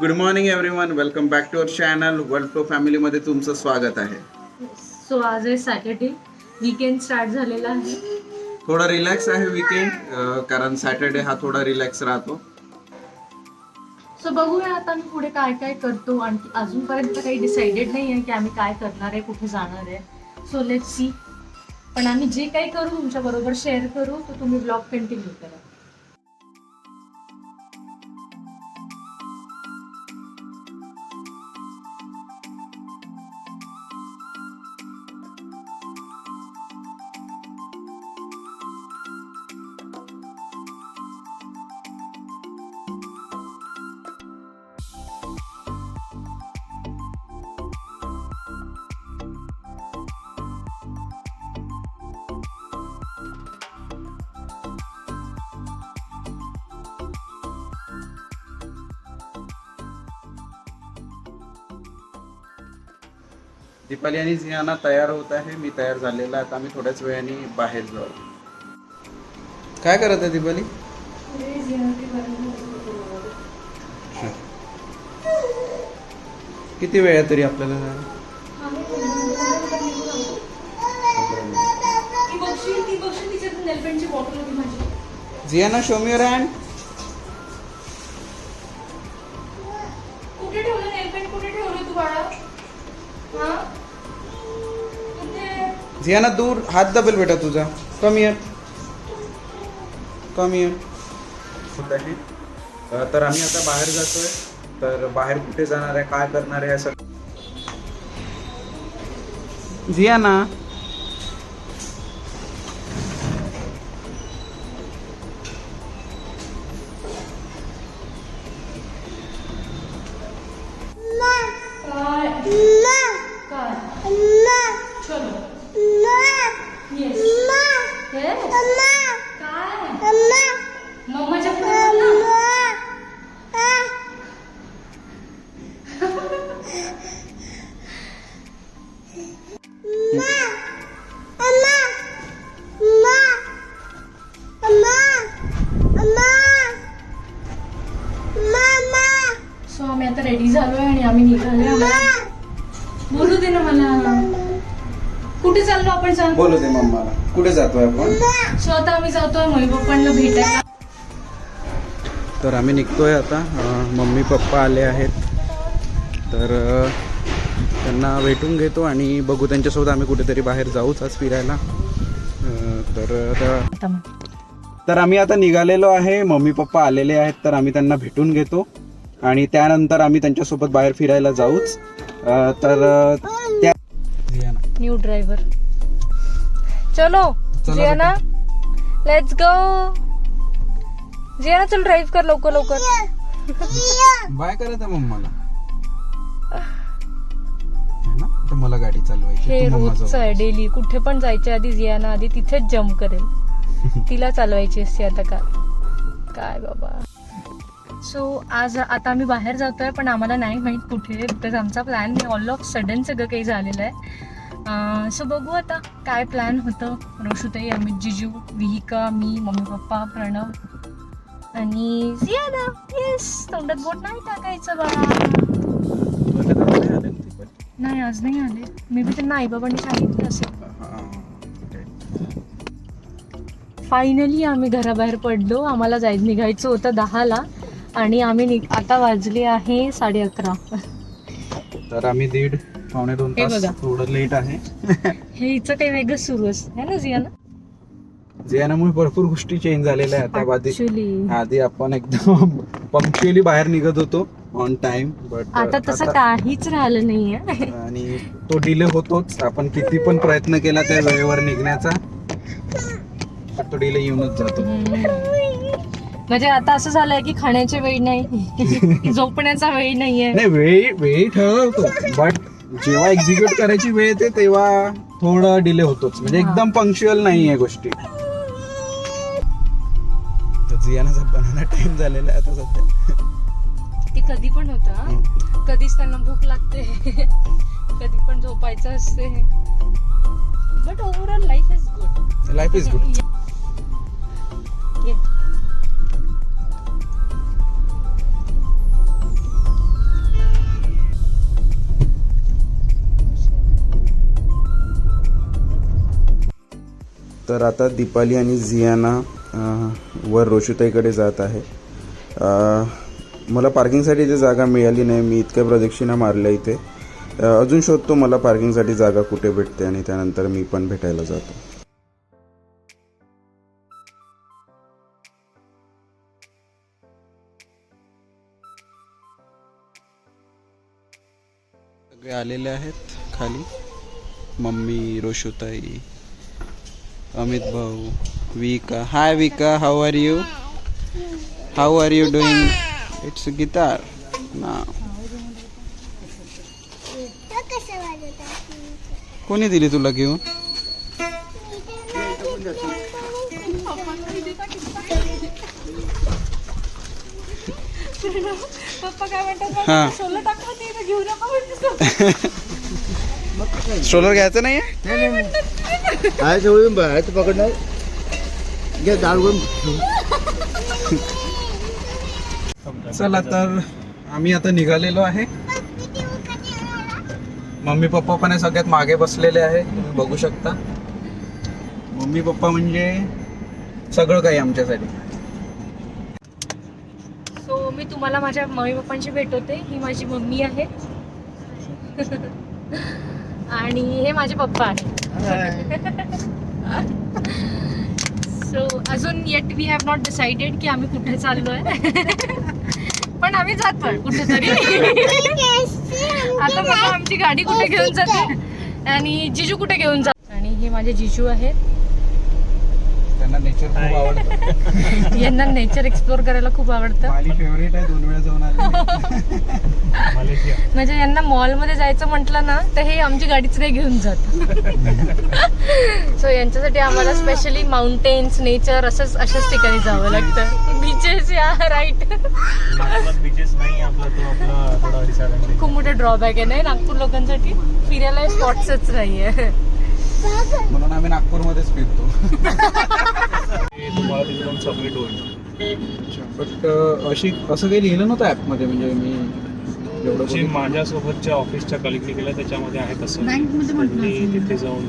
Good morning everyone welcome back to our channel world pro फॅमिलीमध्ये तुमचं स्वागत आहे. सो आज आहे सॅटर्डे वीकेंड स्टार्ट झालेला आहे. थोडा रिलॅक्स आहे विकेंड कारण सॅटर्डे हा थोडा रिलॅक्स राहतो. सो बघूया आता आम्ही पुढे काय काय करतो. आणखी अजूनपर्यंत काही डिसाइडेड नाही आहे की आम्ही काय करणार आहे कुठे जाणार आहे. सो लेट सी पण आम्ही जे काही करू तुमच्या बरोबर शेअर करू तर तुम्ही ब्लॉग कंटिन्यू करा. दीपाली आणि झियाना तयार होत आहे मी तयार झालेला आहे. आता आम्ही थोड्याच वेळाने बाहेर जाऊ. काय करत आहे दीपाली? किती वेळ तरी आपल्याला जायला? ती बघशील ती झियाना दूर. हात दबेल बेटा तुझा. कम इयर कम आहे. अ, तर आम्ही आता बाहेर जातोय. तर बाहेर कुठे जाणार आहे काय करणार आहे असं झियाना. कुठे चाललो आपण सांग? बोलू दे मम्माला. कुठे जातोय आपण? सो आता आम्ही जातोय मम्मी पप्पांना भेटायला. तर आम्ही निघतोय आता. मम्मी पप्पा आले आहेत. तर त्यांना भेटून घेतो आणि बघू त्यांच्यासोबत आम्ही कुठेतरी बाहेर जाऊच आज फिरायला. तर आता तर आम्ही आता निघालेलो आहे. मम्मी पप्पा आलेले आहेत तर आम्ही त्यांना भेटून घेतो. आणि त्यानंतर आम्ही त्यांच्यासोबत बाहेर फिरायला जाऊच. तर. न्यू ड्रायव्हर चलो जियाना लेट्स गो जियाना चल ड्राईव्ह कर लवकर लवकर. बाय करत मम्माला. है मला गाडी चालवायची हे रोजचं. आहे डेली कुठे पण जायच्या आधी जियाना आधी तिथेच जम्प करेल. तिला चालवायची असते आता का काय बाबा. सो आज आता आम्ही बाहेर जातोय पण आम्हाला नाही माहीत कुठे तर आमचा प्लॅन ऑल ऑफ सडन सगळं काही झालेलं आहे. सो बघू आता काय प्लॅन होतं. रोशुताई अमित जिजू विहिका मी मम्मी पप्पा प्रणव आणि जियाना येस तोंडात बोट नाही टाकायचं बाळा. नाही आज नाही आले. मे बी त्यांना आईबाबांनी सांगितलं असेल. फायनली आम्ही घराबाहेर पडलो. आम्हाला जाय निघायचं होतं दहाला. आणि आम्ही आता वाजले आहे साडे अकरा. तर आम्ही दीड पावणे दोन हे तास बघा. थोडं लेट आहे. हे हिचं काही वेगळं सुरू असतं है ना जियाना? जियानामुळे भरपूर गोष्टी चेंज झालेल्या आहेत. आता आधी ऍक्च्युली आधी आपण एकदम पंक्च्युअली बाहेर निघत होतो ऑन टाइम बट आता तसं काहीच राहिलं नाहीये. आणि तो डिले होतोच. आपण किती पण प्रयत्न केला त्या वेळेवर निघण्याचा तो डिले येऊनच जातो. म्हणजे आता असं झालंय की खाण्याची वेळ नाही झोपण्याचा वेळ नाहीये. नाही वेळी वेळी ठरवतो बट जेव्हा एक्झिक्यूट करायची वेळ येते तेव्हा थोडं डिले होतोच. म्हणजे. एकदम पंक्च्युअल नाही आहे गोष्टी. तर जियानाचा बनाना टाइम झालेला आहे आता सध्या. ती कधी पण होता. कधीच त्यांना भूक लागते. कधी पण झोपायचं असते. But overall life is good life is good तर आता दीपाली आणि झियाना वर रोशुताईकडे जात आहे. मला पार्किंगसाठी इथे जागा मिळाली नाही मी इतक्या प्रदक्षिणा मारल्या इथे. अजून शोधतो मला पार्किंगसाठी जागा कुठे भेटते आणि त्यानंतर मी पण भेटायला जातो. सगळे आलेले आहेत खाली. मम्मी रोशुताई अमित भाऊ Vika. Hi Vika. How are you how are you doing it's guitar ना कोणी दिली तुला घेऊन? पप्पा काय म्हणतात हा सोलं टाकलं ते इथं घेऊ नका म्हणते स्ट्रोलर घ्यायचं नाही. आहे जवळून बाहेरचं पकडणार घ्या दाळवून चला तर आम्ही आता निघालेलो आहे. मम्मी पप्पा पण हे सगळ्यात मागे बसलेले आहे. तुम्ही बघू शकता. मम्मी पप्पा म्हणजे सगळं काही आमच्यासाठी. सो मी तुम्हाला माझ्या मम्मी पप्पांशी भेटवते. ही माझी मम्मी आहे. आणि हे माझे पप्पा आहेत. सो अजून yet we have not decided की आम्ही कुठे चाललोय. पण आम्ही जातोय कुठेतरी. आता बघा आमची गाडी कुठे घेऊन जाते? आणि जिजू कुठे घेऊन जात आणि हे माझे जिजू आहेत. त्यांना नेचर खूप आवडतं. यांना नेचर एक्सप्लोर करायला खूप आवडतं. माझी फेवरेट आहे दोन वेळा जाऊन आले म्हणजे यांना मॉलमध्ये जायचं म्हटलं ना तर हे आमची गाडीच नाही घेऊन जात. सो यांच्यासाठी आम्हाला स्पेशली माउंटेन्स नेचर असंच अशाच ठिकाणी जावं लागतं. बीचेस या राईट बीचेस नाही आपला तो आपला थोडा रिसायलेंट खूप मोठं ड्रॉबॅक आहे नाही? नागपूर लोकांसाठी फिरायला स्पॉट्सच नाहीये. म्हणून आम्ही नागपूरमध्येच फिरतो. तुम्हाला तिथे जाऊन सबमिट होईल बट अशी असं काही लिहिलं नव्हतं ॲपमध्ये? म्हणजे मी जे. माझ्यासोबतच्या ऑफिसच्या कलिगने केलं त्याच्यामध्ये आहे तसं. त्यांनी तिथे जाऊन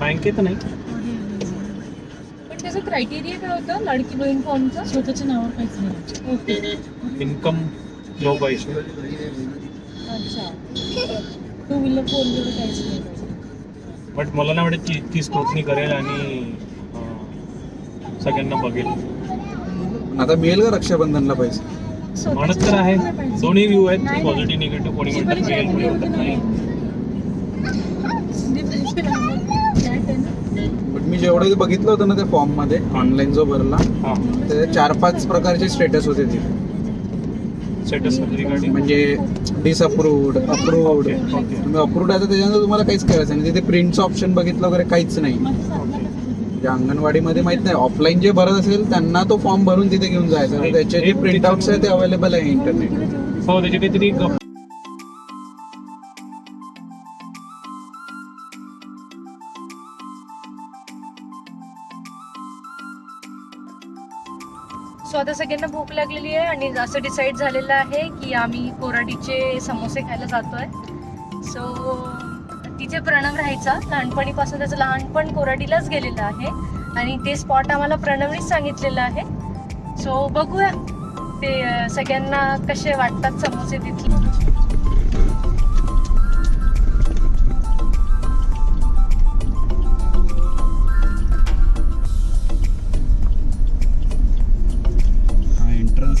बँकेत नाही. पण त्याचं क्रायटेरिया काय होतं? लाडकी बहीण फॉर्मचं स्वतःच्या नावावर काहीच नाही. ओके. इन्कम लो पैसे अच्छा. टू व्हीलर फोर व्हीलर काहीच नाही. बट मला नाही वाटत की ती स्क्रुटनी करेल आणि सगळ्यांना बघेल. आता मिळेल का रक्षाबंधनला पैसे? म्हणत तर आहे. दोन्ही व्ह्यू आहेत. पॉझिटिव्ह निगेटिव्ह कोणी म्हणतात मिळेल कोणी म्हणतात नाही. बट मी जेवढं बघितलं होतं ना त्या फॉर्ममध्ये ऑनलाईन जो भरला हां. ते चार पाच प्रकारचे स्टेटस होते तिथे. रिगार्डिंग म्हणजे डिसअप्रूव्ड अप्रूव्ड. तुम्ही अप्रूव्ड आहे तर त्याच्यानंतर तुम्हाला काहीच करायचं नाही. तिथे प्रिंटचं ऑप्शन बघितलं वगैरे काहीच नाही. म्हणजे अंगणवाडीमध्ये माहीत नाही ऑफलाईन जे भरत असेल त्यांना तो फॉर्म भरून तिथे घेऊन जायचा. तर त्याचे जे प्रिंट आउट्स आहे ते अवेलेबल आहे इंटरनेट हो त्याचे काहीतरी सो आता सगळ्यांना भूक लागलेली आहे आणि असं डिसाईड झालेलं आहे की आम्ही कोराडीचे समोसे खायला जातो आहे सो तिथे प्रणव राहायचा. लहानपणीपासून त्याचं लहानपण कोराडीलाच गेलेलं आहे. आणि ते स्पॉट आम्हाला प्रणवनीच सांगितलेलं आहे. सो बघूया. ते सगळ्यांना कसे वाटतात समोसे तिथले.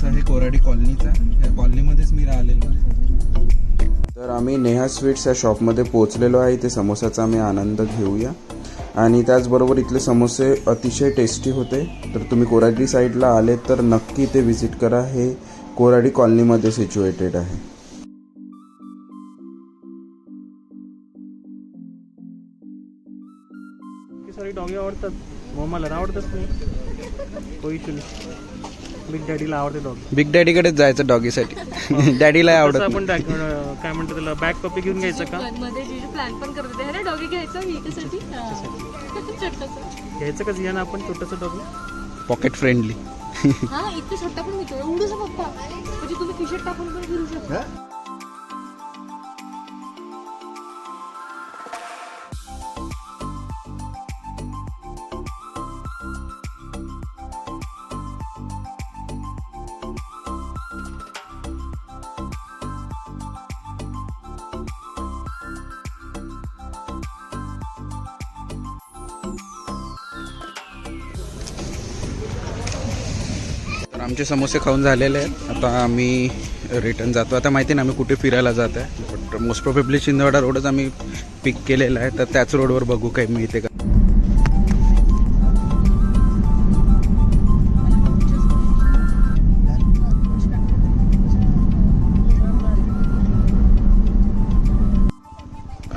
हा एंट्रन्स आहे कोराडी कॉलनीचा. या कॉलनीमध्येच मी राहिलेलो आहे. तर आम्ही नेहा स्वीट्स या शॉपमध्ये पोहोचलेलो आहे. इथे समोसाचा आम्ही आनंद घेऊया. आणि त्याचबरोबर इथले समोसे अतिशय टेस्टी होते. तर तुम्ही कोराडी साईडला आले तर नक्की इथे व्हिजिट करा. हे कोराडी कॉलनीमध्ये सिच्युएटेड आहे. की सॉरी डॉगी आवडतात. मग मला नाही आवडतच नाही. तो इशू नाही. बिग डॅडीला आवडते डॉगी बिग डॅडीकडेच जायचं डॉगीसाठी डॅडीला आवडत नाही. आपण काय म्हणतो त्याला बॅक पपी घेऊन घ्यायचं का? मध्ये जे प्लॅन पण करत होते. अरे डॉगी घ्यायचा छोटंसं. घ्यायचं का जियाना आपण छोटंसं डॉगी पॉकेट फ्रेंडली हा इतकं छोटा पण मिळतो एवढंच पप्पा. म्हणजे तुम्ही खिशेत टाकून पण फिरू शकता. तर आमचे समोसे खाऊन झालेले आहेत. आता आम्ही रिटर्न जातो. आता माहिती नाही आम्ही कुठे फिरायला जात आहे. बट मोस्ट प्रॉबेबली शिंदवाडा रोडच आम्ही पिक केलेला आहे. तर त्याच रोडवर बघू काही मिळते का.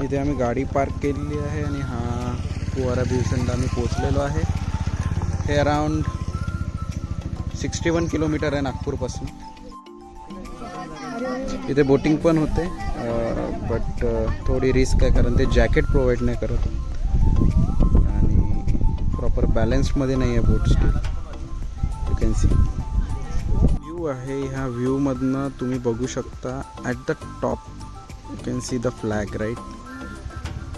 इथे आम्ही गाडी पार्क केलेली आहे आणि हा फुवारा भिवसंडा आम्ही पोचलेलो आहे. हे अराउंड सिक्स्टी वन किलोमीटर आहे नागपूरपासून. इथे बोटिंग पण होते बट थोडी रिस्क आहे कारण ते जॅकेट प्रोव्हाइड नाही करत. आणि प्रॉपर बॅलन्समध्ये नाही आहे but still you can see view आहे ह्या व्ह्यूमधनं तुम्ही बघू शकता at the top you can see the flag right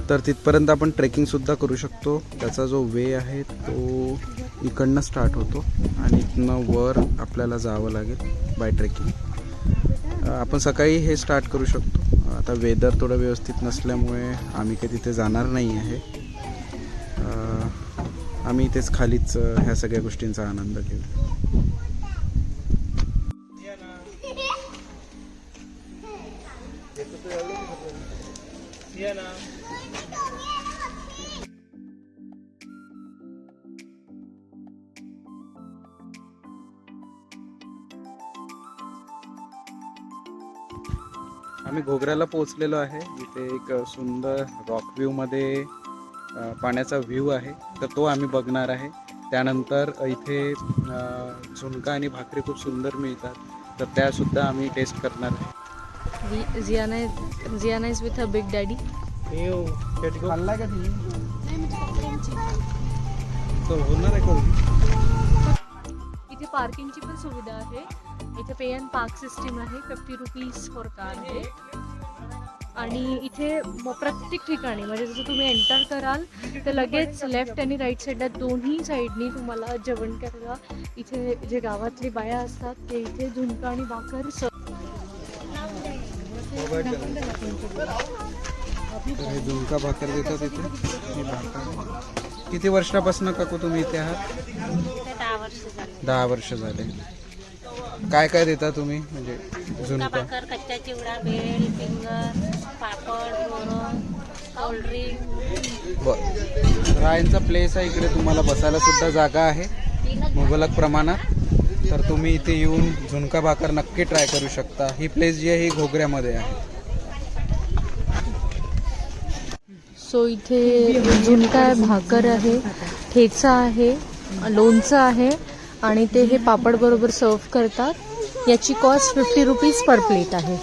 तर तिथपर्यंत आपण ट्रेकिंगसुद्धा करू शकतो. त्याचा जो वे आहे तो इकडनं स्टार्ट होतो आणि इथनं वर आपल्याला जावं लागेल बाय ट्रेकिंग आपण सकाळी हे स्टार्ट करू शकतो. आता वेदर थोडं व्यवस्थित नसल्यामुळे आम्ही काही तिथे जाणार नाही आहे. आम्ही इथेच खालीच ह्या सगळ्या गोष्टींचा आनंद घेऊ. आम्ही घोगऱ्याला पोहोचलेलो आहे. इथे एक सुंदर रॉक व्ह्यूमध्ये पाण्याचा व्ह्यू आहे. तर तो आम्ही बघणार आहे. त्यानंतर इथे झुणका आणि भाकरी खूप सुंदर मिळतात. तर त्यासुद्धा आम्ही टेस्ट करणार आहे. Jiyana Jiyana is with a big daddy येऊ कॅटगो खाल्ला का तो होणार आहे का इथे पार्किंगची पण सुविधा आहे. इथे पे अँड पार्क सिस्टीम आहे. फिफ्टी रुपीज फॉर कार आहे. आणि इथे म- प्रत्येक ठिकाणी म्हणजे जसं तुम्ही एंटर कराल तर लगेच लेफ्ट आणि राईट साईडला दोन्ही साईडनी तुम्हाला जेवण करायला इथे जे गावातली बाया असतात ते इथे झुणका आणि भाकर स झुणका भाकर देतात इथे. किती वर्षापासून काकू तुम्ही इथे आहात? दहा वर्ष झाले. काय काय देता तुम्ही? म्हणजे झुणका भाकर कच्चा चिवडा भेळ फिंगर. बर. प्लेस आहे इकडे तुम्हाला बसायला सुद्धा जागा आहे मुबलक प्रमाणात. तर तुम्ही इथे येऊन झुणका भाकर नक्की ट्राय करू शकता. ही प्लेस जी आहे ही घोगऱ्यामध्ये आहे. सो इथे झुणका भाकर आहे ठेचा आहे लोणचं आहे आणि ते हे पापड बरोबर सर्व करतात. याची cost fifty rupees per plate आहे.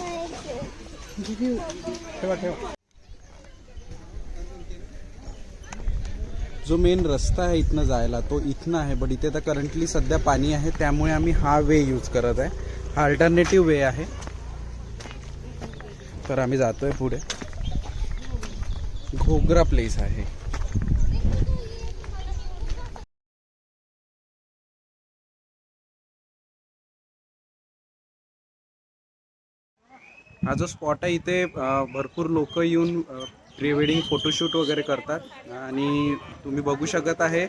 ठेवा ठेवा. जो मेन रस्ता आहे इथनं जायला तो इथनं आहे बट इथे तर करंटली सध्या पाणी आहे त्यामुळे आम्ही हा वे यूज करत आहे. हा अल्टरनेटिव्ह वे आहे. तर आम्ही जातोय पुढे. घोगरा प्लेस आहे. हा जो स्पॉट आहे इथे भरपूर लोक येऊन प्री वेडिंग फोटोशूट वगैरे करतात. आणि तुम्ही बघू शकत आहे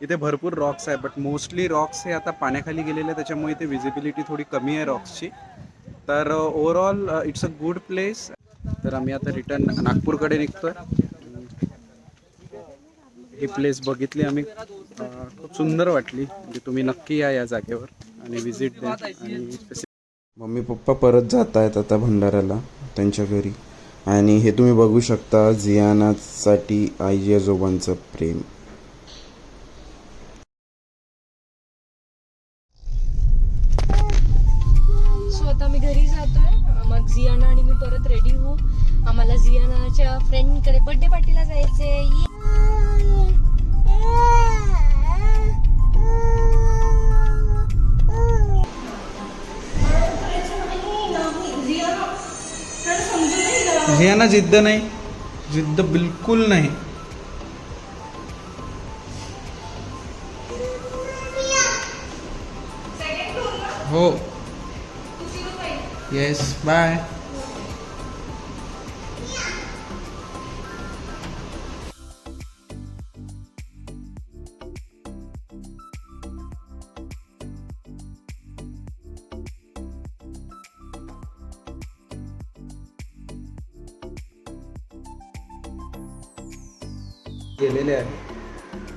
इथे भरपूर रॉक्स आहे बट मोस्टली रॉक्स हे आता पाण्याखाली गेलेले आहे त्याच्यामुळे इथे विजिबिलिटी थोडी कमी आहे रॉक्सची तर overall it's a good place तर आम्ही आता रिटर्न नागपूरकडे निघतो ही प्लेस बघितली आम्ही. खूप सुंदर वाटली. म्हणजे तुम्ही नक्की या या जागेवर आणि व्हिजिट द्या. आणि मम्मी पप्पा परत जात आहेत आता भंडाऱ्याला त्यांच्या घरी. आणि हे तुम्ही बघू शकता जियानासाठी आईजी आजोबांचं प्रेम. सो आता मी घरी जातोय. मग जियाना आणि मी परत रेडी होऊ. आम्हाला जियानाच्या फ्रेंडकडे बर्थडे पार्टीला जायचंय. यांना जिद्द नाही जिद्द बिलकुल नाही. हो. येस बाय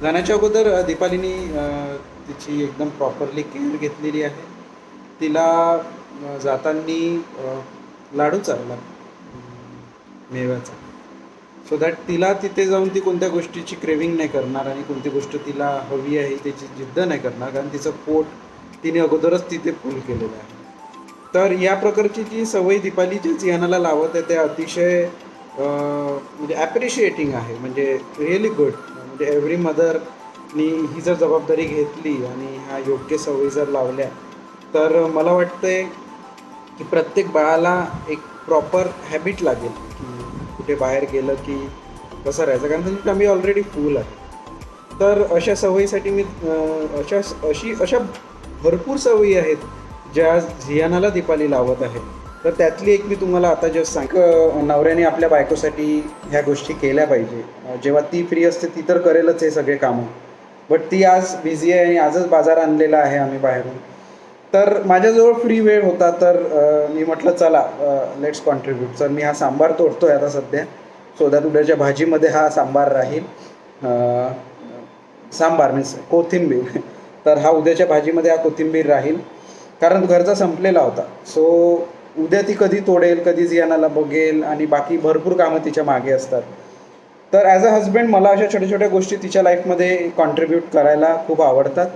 आहे जाण्याच्या अगोदर दीपालीनी तिची एकदम प्रॉपरली केअर घेतलेली आहे. तिला जाताना लाडू चालला मेव्याचा. सो दॅट तिला तिथे जाऊन ती कोणत्या गोष्टीची क्रेविंग नाही करणार आणि कोणती गोष्ट तिला हवी आहे त्याची जिद्द नाही करणार कारण तिचं पोट तिने अगोदरच तिथे फुल केलेलं आहे. तर या प्रकारची जी सवय दीपाली जी जियानाला लावत आहे ते अतिशय म्हणजे ॲप्रिशिएटिंग आहे म्हणजे रिअली गुड म्हणजे एव्हरी मदरनी ही जर जबाबदारी घेतली आणि ह्या योग्य सवयी जर लावल्या तर मला वाटतंय की प्रत्येक बाळाला एक प्रॉपर हॅबिट लागेल की कुठे बाहेर गेलं की कसं राहायचं. कारण त्यांची आम्ही ऑलरेडी फुल आहे तर अशा सवयीसाठी मी अशा अशी अशा भरपूर सवयी आहेत ज्या झियानाला दीपाली लावत आहे तर त्यातली एक मी तुम्हाला आता जस्ट सांग नवऱ्याने आपल्या बायकोसाठी ह्या गोष्टी केल्या पाहिजे. जेव्हा ती फ्री असते ती तर करेलच हे सगळे कामं. बट ती आज बिझी आहे आणि आजच बाजार आणलेला आहे आम्ही बाहेरून. तर माझ्याजवळ फ्री वेळ होता तर मी म्हटलं चला लेट्स कॉन्ट्रीब्यूट तर मी हा सांबार तोडतोय आता सध्या. सो दॅट उद्याच्या भाजीमध्ये हा सांबार राहील. सांबार मीन्स कोथिंबीर. तर हा उद्याच्या भाजीमध्ये हा कोथिंबीर राहील. कारण घरचा संपलेला होता. सो उद्या ती कधी तोडेल कधी जियानाला बघेल आणि बाकी भरपूर कामं तिच्यामागे असतात. तर ॲज अ हजबंड मला अशा छोट्या छोट्या गोष्टी तिच्या लाईफमध्ये कॉन्ट्रीब्यूट करायला खूप आवडतात.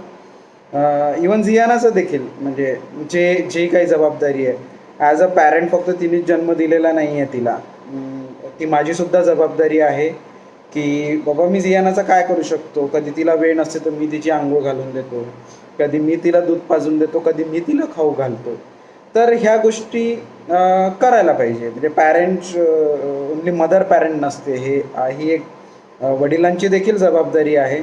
इवन झियानाचं देखील म्हणजे जे जे काही जबाबदारी आहे. ॲज अ पॅरेंट फक्त तिने जन्म दिलेला नाही आहे तिला ती माझीसुद्धा जबाबदारी आहे की बाबा मी झियानाचा काय करू शकतो? कधी तिला वेळ नसते तर मी तिची आंघोळ घालून देतो. कधी मी तिला दूध पाजून देतो. कधी मी तिला खाऊ घालतो. तर ह्या गोष्टी करायला पाहिजे. म्हणजे पॅरेंट्स ओनली मदर पॅरेंट नसते. हे ही एक वडिलांची देखील जबाबदारी आहे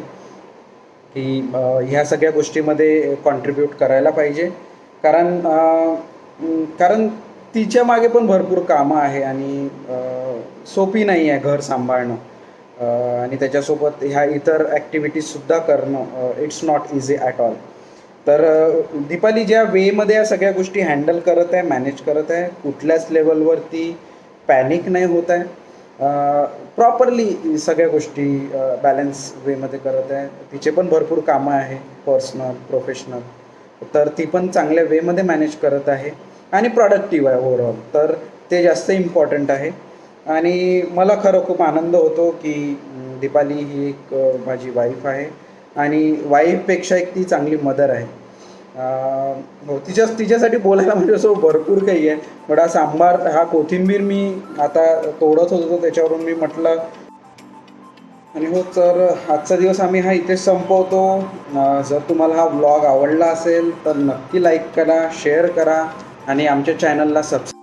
की ह्या सगळ्या गोष्टीमध्ये कॉन्ट्रीब्यूट करायला पाहिजे. कारण कारण तिच्यामागे पण भरपूर कामं आहे आणि सोपी नाही आहे घर सांभाळणं. आणि त्याच्यासोबत ह्या इतर ॲक्टिव्हिटीजसुद्धा करणं it's not easy at all तर दीपाली ज्या वेमध्ये या सगळ्या गोष्टी हँडल करत आहे मॅनेज करत आहे कुठल्याच लेवलवरती पॅनिक नाही होत आहे प्रॉपरली सगळ्या गोष्टी बॅलन्स वेमध्ये करत आहे. तिचे पण भरपूर कामं आहे पर्सनल प्रोफेशनल. तर ती पण चांगल्या वेमध्ये मॅनेज करत आहे आणि प्रॉडक्टिव्ह आहे ओव्हरऑल. तर ते जास्त इम्पॉर्टंट आहे. आणि मला खरं खूप आनंद होतो की दीपाली ही एक माझी वाईफ आहे. आणि वाईफपेक्षा एक ती चांगली मदर आहे. हो, तिच्या तिच्यासाठी बोलायला म्हणजे माझ्यासोबत भरपूर काही आहे. बट हा सांबार हा कोथिंबीर मी आता तोडत होतो त्याच्यावरून मी म्हटलं आणि हो तर आजचा दिवस आम्ही हा इथेच संपवतो. जर तुम्हाला हा ब्लॉग आवडला असेल तर नक्की लाईक करा शेअर करा आणि आमच्या चॅनलला सबस्क्राईब